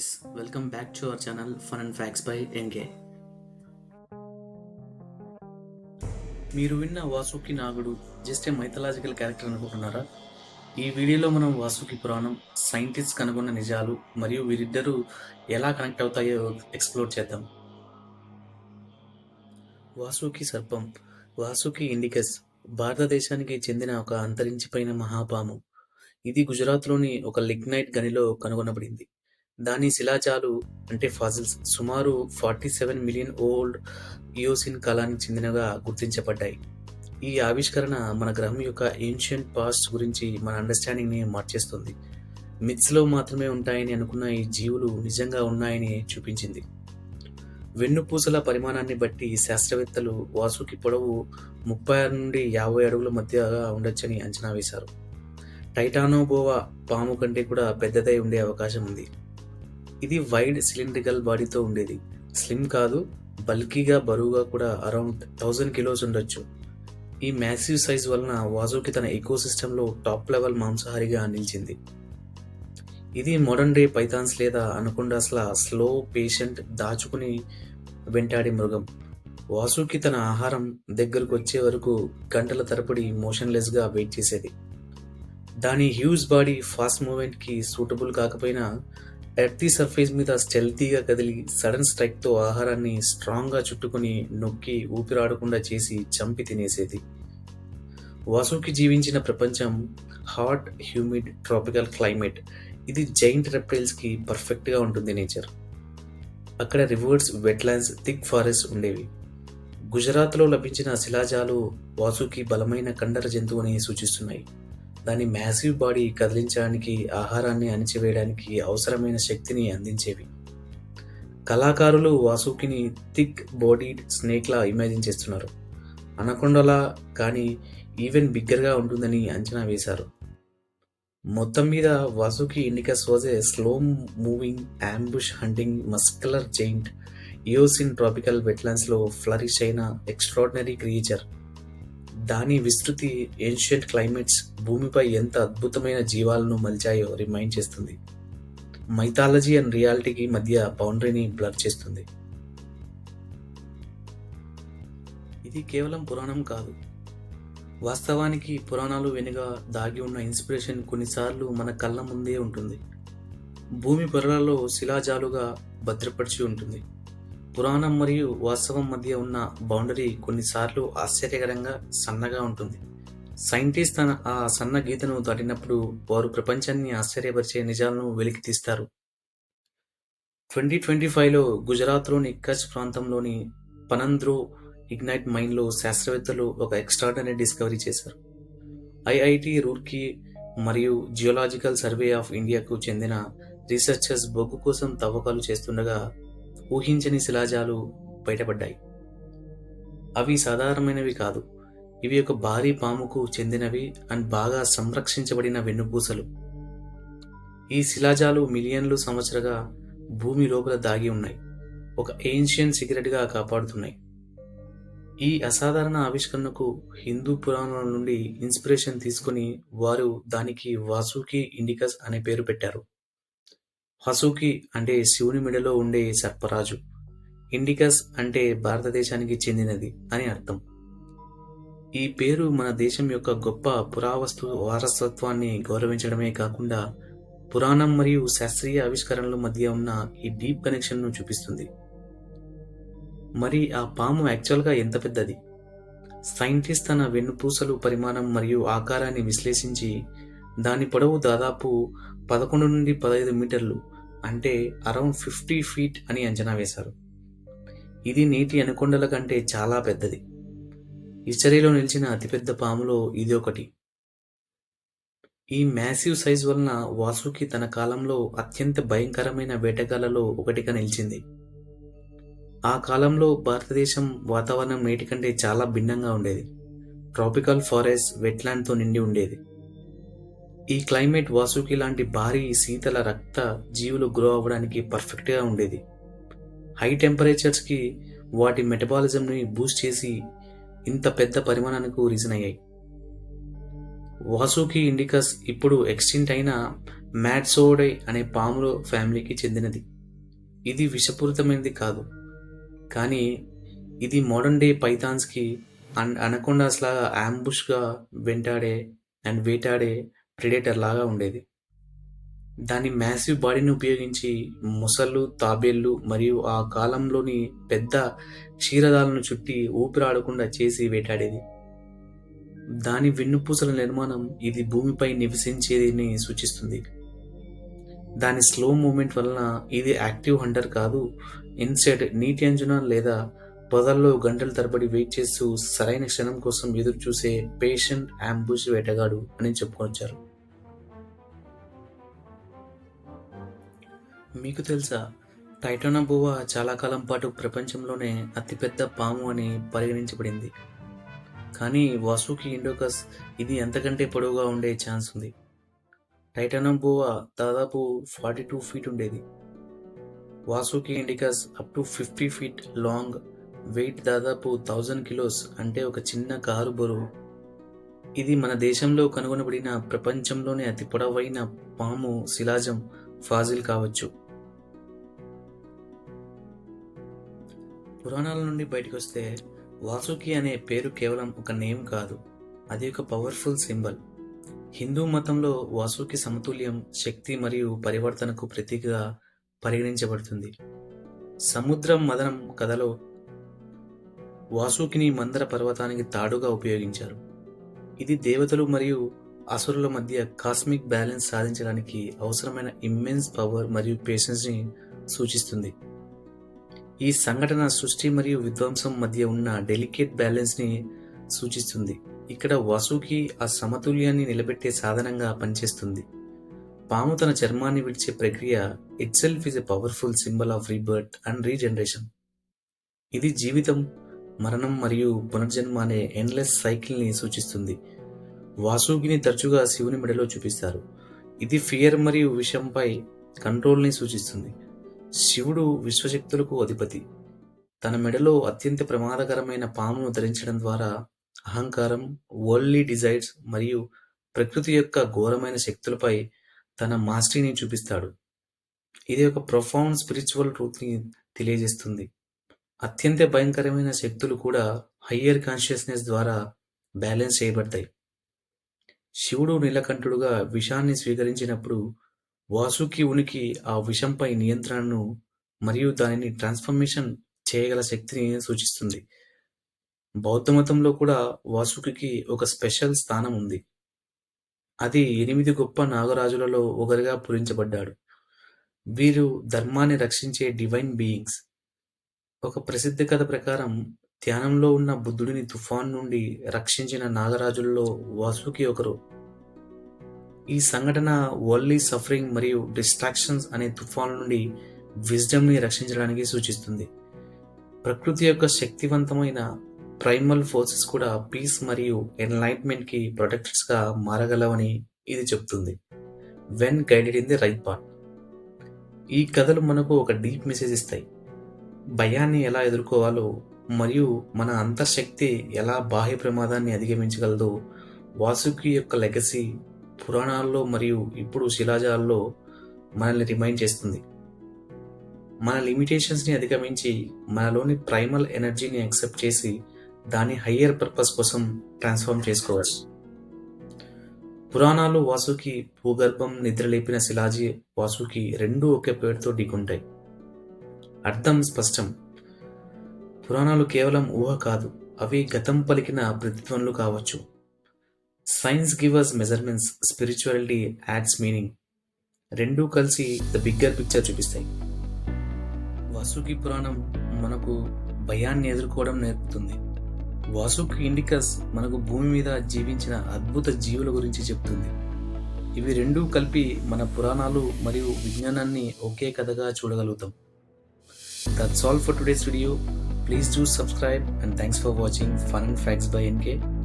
Welcome back to our channel fun and facts by NK మీరు విన్న వాసుకి నాగుడు just a mythological character అనుకుంటున్నారా? ఈ వీడియోలో మనం వాసుకి పురాణం సైంటిస్ట్ కనుగొన్న నిజాలు మరియు వీరిద్దరూ ఎలా కనెక్ట్ అవుతాయో ఎక్స్ప్లోర్ చేద్దాం. వాసుకి సర్పం వాసుకి ఇండికస్ భారతదేశానికి చెందిన ఒక అంతరించిపోయిన మహాపాము. ఇది గుజరాత్లోని ఒక లిగ్నైట్ గనిలో కనుగొనబడింది. దాని శిలాజాలు అంటే ఫాజిల్స్ సుమారు forty seven million old Eocene కాలానికి చెందినగా గుర్తించబడ్డాయి. ఈ ఆవిష్కరణ మన గ్రహం యొక్క ఏన్షియంట్ పాస్ట్ గురించి మన అండర్స్టాండింగ్ని మార్చేస్తుంది. మిత్స్లో మాత్రమే ఉంటాయని అనుకున్న ఈ జీవులు నిజంగా ఉన్నాయని చూపించింది. వెన్నుపూసల పరిమాణాన్ని బట్టి శాస్త్రవేత్తలు వాసుకి పొడవు ముప్పై ఆరు నుండి యాభై అడుగుల మధ్యగా ఉండొచ్చని అంచనా వేశారు. టైటానోబోవా పాము కంటే కూడా పెద్దదై ఉండే అవకాశం ఉంది. ఇది వైడ్ సిలిండ్రికల్ బాడీతో ఉండేది. స్లిమ్ కాదు బల్కీగా బరువుగా కూడా అరౌండ్ థౌజండ్ కిలోస్ ఉండొచ్చు. ఈ మ్యాసివ్ సైజ్ వలన వాజోకి తన ఎకోసిస్టంలో టాప్ లెవెల్ మాంసాహారిగా నిలిచింది. ఇది మోడర్న్ డే పైథాన్స్ లేదా అనుకుండా స్లో పేషెంట్ దాచుకుని వెంటాడే మృగం. వాసుకి తన ఆహారం దగ్గరకు వచ్చే వరకు గంటల తరబడి మోషన్లెస్గా వెయిట్ చేసేది. దాని హ్యూజ్ బాడీ ఫాస్ట్ మూమెంట్కి సూటబుల్ కాకపోయినా ఎర్తీ సర్ఫేస్ మీద స్టెల్తీగా కదిలి సడన్ స్ట్రైక్తో ఆహారాన్ని స్ట్రాంగ్గా చుట్టుకుని నొక్కి ఊపిరాడకుండా చేసి చంపి తినేసేది. వాసుకి జీవించిన ప్రపంచం హాట్ హ్యూమిడ్ ట్రాపికల్ క్లైమేట్. ఇది జైంట్ రెప్టైల్స్కి పర్ఫెక్ట్గా ఉంటుంది నేచర్. అక్కడ రివర్స్ వెట్లాండ్స్ థిక్ ఫారెస్ట్ ఉండేవి. గుజరాత్లో లభించిన శిలాజాలు వాసుకి బలమైన కండర జంతువుని సూచిస్తున్నాయి. దాని మ్యాసివ్ బాడీ కదిలించడానికి ఆహారాన్ని అణిచివేయడానికి అవసరమైన శక్తిని అందించేవి. కళాకారులు వాసుకిని థిక్ బాడీడ్ స్నేక్లా ఇమాజిన్ చేస్తున్నారు. అనకొండలా కానీ ఈవెన్ బిగ్గర్గా ఉంటుందని అంచనా వేశారు. మొత్తం మీద Vasuki indicus was a slow moving ambush hunting muscular giant Eocene tropical వెట్లాండ్స్లో flourish అయిన ఎక్స్ట్రాడినరీ క్రియేచర్ దాని విస్తృతి ఏన్షియంట్ క్లైమేట్స్ భూమిపై ఎంత అద్భుతమైన జీవాలను మలిచాయో రిమైండ్ చేస్తుంది. మైథాలజీ అండ్ రియాలిటీకి మధ్య బౌండరీని బ్లర్ చేస్తుంది. ఇది కేవలం పురాణం కాదు. వాస్తవానికి పురాణాలు వెనుక దాగి ఉన్న ఇన్స్పిరేషన్ కొన్నిసార్లు మన కళ్ళ ముందే ఉంటుంది. భూమి పొరలలో శిలాజాలుగా భద్రపరిచి ఉంటుంది. పురాణం మరియు వాస్తవం మధ్య ఉన్న బౌండరీ కొన్నిసార్లు ఆశ్చర్యకరంగా సన్నగా ఉంటుంది. సైంటిస్ట్ తన ఆ సన్న గీతను దాటినప్పుడు వారు ప్రపంచాన్ని ఆశ్చర్యపరిచే నిజాలను వెలికి తీస్తారు. ట్వంటీ ట్వంటీ ఫైవ్లో గుజరాత్లోని కచ్ ప్రాంతంలోని పనంద్రో ఇగ్నైట్ మైన్లో శాస్త్రవేత్తలు ఒక ఎక్స్ట్రాడనరీ డిస్కవరీ చేశారు. ఐఐటి రూర్కీ మరియు జియోలాజికల్ సర్వే ఆఫ్ ఇండియాకు చెందిన రీసెర్చర్స్ బొగ్గు కోసం తవ్వకాలు చేస్తుండగా ఊహించని శిలాజాలు బయటపడ్డాయి. అవి సాధారణమైనవి కాదు. ఇవి ఒక భారీ పాముకు చెందినవి అండ్ బాగా సంరక్షించబడిన వెన్నుపూసలు. ఈ శిలాజాలు మిలియన్లు సంవత్సరగా భూమి లోపల దాగి ఉన్నాయి. ఒక ఏన్షియన్ సిగరెట్గా కాపాడుతున్నాయి. ఈ అసాధారణ ఆవిష్కరణకు హిందూ పురాణాల నుండి ఇన్స్పిరేషన్ తీసుకుని వారు దానికి వాసుకి ఇండికస్ అనే పేరు పెట్టారు. హసుకి అంటే శివుని మెడలో ఉండే సర్పరాజు. ఇండికస్ అంటే భారతదేశానికి చెందినది అని అర్థం. ఈ పేరు మన దేశం యొక్క గొప్ప పురావస్తు వారసత్వాన్ని గౌరవించడమే కాకుండా పురాణం మరియు శాస్త్రీయ ఆవిష్కరణల మధ్య ఉన్న ఈ డీప్ కనెక్షన్ను చూపిస్తుంది. మరి ఆ పాము యాక్చువల్గా ఎంత పెద్దది? సైంటిస్ట్ తన వెన్నుపూసలు పరిమాణం మరియు ఆకారాన్ని విశ్లేషించి దాని పొడవు దాదాపు పదకొండు నుండి పదహైదు మీటర్లు అంటే అరౌండ్ ఫిఫ్టీ ఫీట్ అని అంచనా వేశారు. ఇది నీటి అనుకొండల కంటే చాలా పెద్దది. హిస్టరీలో నిలిచిన అతిపెద్ద పాములో ఇది ఒకటి. ఈ మ్యాసివ్ సైజ్ వలన వాసుకి తన కాలంలో అత్యంత భయంకరమైన వేటగాళ్ళలో ఒకటిగా నిలిచింది. ఆ కాలంలో భారతదేశం వాతావరణం నేటి కంటే చాలా భిన్నంగా ఉండేది. ట్రాపికల్ ఫారెస్ట్ వెట్లాండ్తో నిండి ఉండేది. ఈ క్లైమేట్ వాసుకి లాంటి భారీ శీతల రక్త జీవులు గ్రో అవ్వడానికి పర్ఫెక్ట్గా ఉండేది. హై టెంపరేచర్స్కి వాటి మెటబాలిజంని బూస్ట్ చేసి ఇంత పెద్ద పరిమాణానికి రీజన్ అయ్యాయి. వాసుకి ఇండికస్ ఇప్పుడు ఎక్స్టింట్ అయిన మ్యాట్సోడై అనే పాముల ఫ్యామిలీకి చెందినది. ఇది విషపూరితమైనది కాదు. కానీ ఇది మోడర్న్ డే పైథాన్స్కి అన్ అనకొండాస్లా యాంబుష్గా వెంటాడే అండ్ వేటాడే ప్రిడేటర్ లాగా ఉండేది. దాని మ్యాసివ్ బాడీని ఉపయోగించి మొసళ్ళు తాబేళ్ళు మరియు ఆ కాలంలోని పెద్ద క్షీరదాలను చుట్టి ఊపిరాడకుండా చేసి వేటాడేది. దాని వెన్నుపూసల నిర్మాణం ఇది భూమిపై నివసించేదిని సూచిస్తుంది. దాని స్లో మూమెంట్ వలన ఇది యాక్టివ్ హంటర్ కాదు ఇన్సెడ్ నీటి అంజున లేదా పొదల్లో గంటల తరబడి వెయిట్ చేస్తూ సరైన క్షణం కోసం ఎదురు చూసే పేషెంట్ అంబుష్ వేటగాడు అని చెప్పుకొచ్చారు మీకు తెలుసా? టైటానోబోవా చాలా కాలం పాటు ప్రపంచంలోనే అతిపెద్ద పాము అని పరిగణించబడింది. కానీ వాసుకి ఇండోకస్ ఇది ఎంతకంటే పొడవుగా ఉండే ఛాన్స్ ఉంది. టైటానోబోవా దాదాపు ఫార్టీ టూ ఫీట్ ఉండేది. Vasuki indicus up to fifty feet long weight దాదాపు థౌజండ్ కిలోస్ అంటే ఒక చిన్న కారు బరువు. ఇది మన దేశంలో కనుగొనబడిన ప్రపంచంలోనే అతి పొడవైన పాము శిలాజం. ఫాజిల్ కావచ్చు. పురాణాల నుండి బయటకు వస్తే వాసుకి అనే పేరు కేవలం ఒక నేమ్ కాదు అది ఒక పవర్ఫుల్ సింబల్ హిందూ మతంలో వాసుకి సమతుల్యం శక్తి మరియు పరివర్తనకు ప్రతీకగా పరిగణించబడుతుంది. సముద్రం మదనం కథలో వాసుకిని మందర పర్వతానికి తాడుగా ఉపయోగించారు. ఇది దేవతలు మరియు అసురుల మధ్య కాస్మిక్ బ్యాలెన్స్ సాధించడానికి అవసరమైన ఇమ్మెన్స్ పవర్ మరియు పేషెన్స్ని సూచిస్తుంది. ఈ సంఘటన సృష్టి మరియు విధ్వంసం మధ్య ఉన్న డెలికేట్ బ్యాలెన్స్ని సూచిస్తుంది. ఇక్కడ వసుకి ఆ సమతుల్యాన్ని నిలబెట్టే సాధనంగా పనిచేస్తుంది. పాము తన చర్మాన్ని విడిచే ప్రక్రియ itself is a powerful symbol of rebirth and regeneration ఇది జీవితం మరణం మరియు పునర్జన్మ అనే ఎండ్లెస్ సైకిల్ని సూచిస్తుంది. వాసుకిని తరచుగా శివుని మెడలో చూపిస్తారు. ఇది ఫియర్ మరియు విషంపై కంట్రోల్ని సూచిస్తుంది. శివుడు విశ్వశక్తులకు అధిపతి. తన మెడలో అత్యంత ప్రమాదకరమైన పామును ధరించడం ద్వారా అహంకారం వరల్డ్లీ డిజైర్స్ మరియు ప్రకృతి యొక్క ఘోరమైన శక్తులపై తన మాస్టరీని చూపిస్తాడు. ఇది ఒక ప్రొఫౌండ్ స్పిరిచువల్ ట్రూత్ని తెలియజేస్తుంది. అత్యంత భయంకరమైన శక్తులు కూడా హయ్యర్ కాన్షియస్నెస్ ద్వారా బ్యాలెన్స్ చేయబడతాయి. శివుడు నీలకంఠుడుగా విషాన్ని స్వీకరించినప్పుడు వాసుకి ఉనికి ఆ విషంపై నియంత్రణను మరియు దానిని ట్రాన్స్ఫర్మేషన్ చేయగల శక్తిని సూచిస్తుంది. బౌద్ధమతంలో కూడా వాసుకి ఒక స్పెషల్ స్థానం ఉంది. అది ఎనిమిది గొప్ప నాగరాజులలో ఒకరిగా పూరించబడ్డాడు. వీరు ధర్మాన్ని రక్షించే డివైన్ బీయింగ్స్ ఒక ప్రసిద్ధ కథ ప్రకారం ధ్యానంలో ఉన్న బుద్ధుడిని తుఫాన్ నుండి రక్షించిన నాగరాజుల్లో వాసుకి ఒకరు. ఈ సంఘటన ఓన్లీ సఫరింగ్ మరియు డిస్ట్రాక్షన్స్ అనే తుఫాన్ నుండి విజ్డమ్ని రక్షించడానికి సూచిస్తుంది. ప్రకృతి యొక్క శక్తివంతమైన ప్రైమల్ ఫోర్సెస్ కూడా పీస్ మరియు ఎన్లైట్మెంట్కి ప్రొటెక్టర్స్గా మారగలవని ఇది చెప్తుంది. When guided in the right part ఈ కథలు మనకు ఒక డీప్ మెసేజ్ ఇస్తాయి. భయాన్ని ఎలా ఎదుర్కోవాలో మరియు మన అంతఃశక్తి ఎలా బాహ్య ప్రమాదాన్ని అధిగమించగలదో వాసుకి యొక్క లెగసీ పురాణాల్లో మరియు ఇప్పుడు శిలాజాల్లో మనల్ని రిమైండ్ చేస్తుంది. మన లిమిటేషన్స్ని అధిగమించి మనలోని ప్రైమల్ ఎనర్జీని యాక్సెప్ట్ చేసి దాని హయ్యర్ పర్పస్ కోసం ట్రాన్స్ఫార్మ్ చేసుకోవచ్చు. పురాణాలు వాసుకి భూగర్భం నిద్రలేపిన శిలాజీ వాసుకి రెండు ఒకే పేరుతో ఢీకుంటాయి అర్థం స్పష్టం. పురాణాలు కేవలం ఊహ కాదు అవి గతం పలికిన ప్రతిధ్వనులు కావచ్చు. Science givers measurements spirituality adds meaning రెండూ కలిసి ద బిగ్గర్ పిక్చర్ చూపిస్తాయి. వాసుకి పురాణం మనకు భయాన్ని ఎదుర్కోవడం నేర్పుతుంది. వాసుకి ఇండికస్ మనకు భూమి మీద జీవించిన అద్భుత జీవుల గురించి చెప్తుంది. ఇవి రెండూ కలిపి మన పురాణాలు మరియు విజ్ఞానాన్ని ఒకే కథగా చూడగలుగుతాం. That's all for today's video Please do subscribe and thanks for watching Fun Facts by NK.